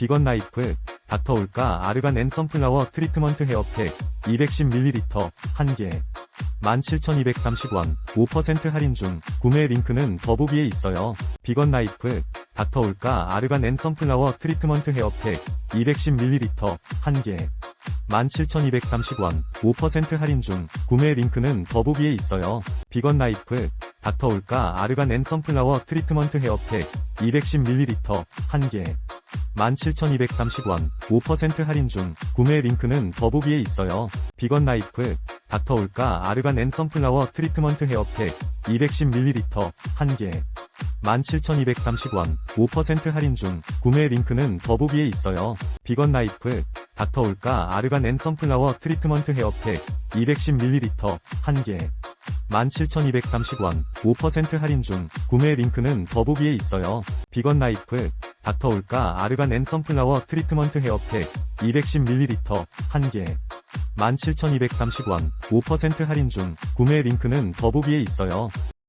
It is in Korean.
비건 라이프, 닥터 올까 아르간 앤 선플라워 트리트먼트 헤어팩 210ml 1개 17,230원 5% 할인 중 구매 링크는 더보기에 있어요. 비건 라이프, 닥터 올까 아르간 앤 선플라워 트리트먼트 헤어팩 210ml 1개 17,230원 5% 할인 중 구매 링크는 더보기에 있어요. 비건 라이프, 닥터 올까 아르간 앤 선플라워 트리트먼트 헤어팩 210ml 1개 17,230원 5% 할인 중 구매 링크는 더보기에 있어요. 비건 라이프, 닥터 올까 아르간 앤 선플라워 트리트먼트 헤어팩 210ml 1개 17,230원 5% 할인 중 구매 링크는 더보기에 있어요. 비건 라이프, 닥터 올까 아르간 앤 선플라워 트리트먼트 헤어팩 210ml 1개 17,230원 5% 할인 중 구매 링크는 더보기에 있어요. 비건 라이프, 닥터올까 아르간 앤 선플라워 트리트먼트 헤어팩 210ml 1개 17,230원 5% 할인 중 구매 링크는 더보기에 있어요.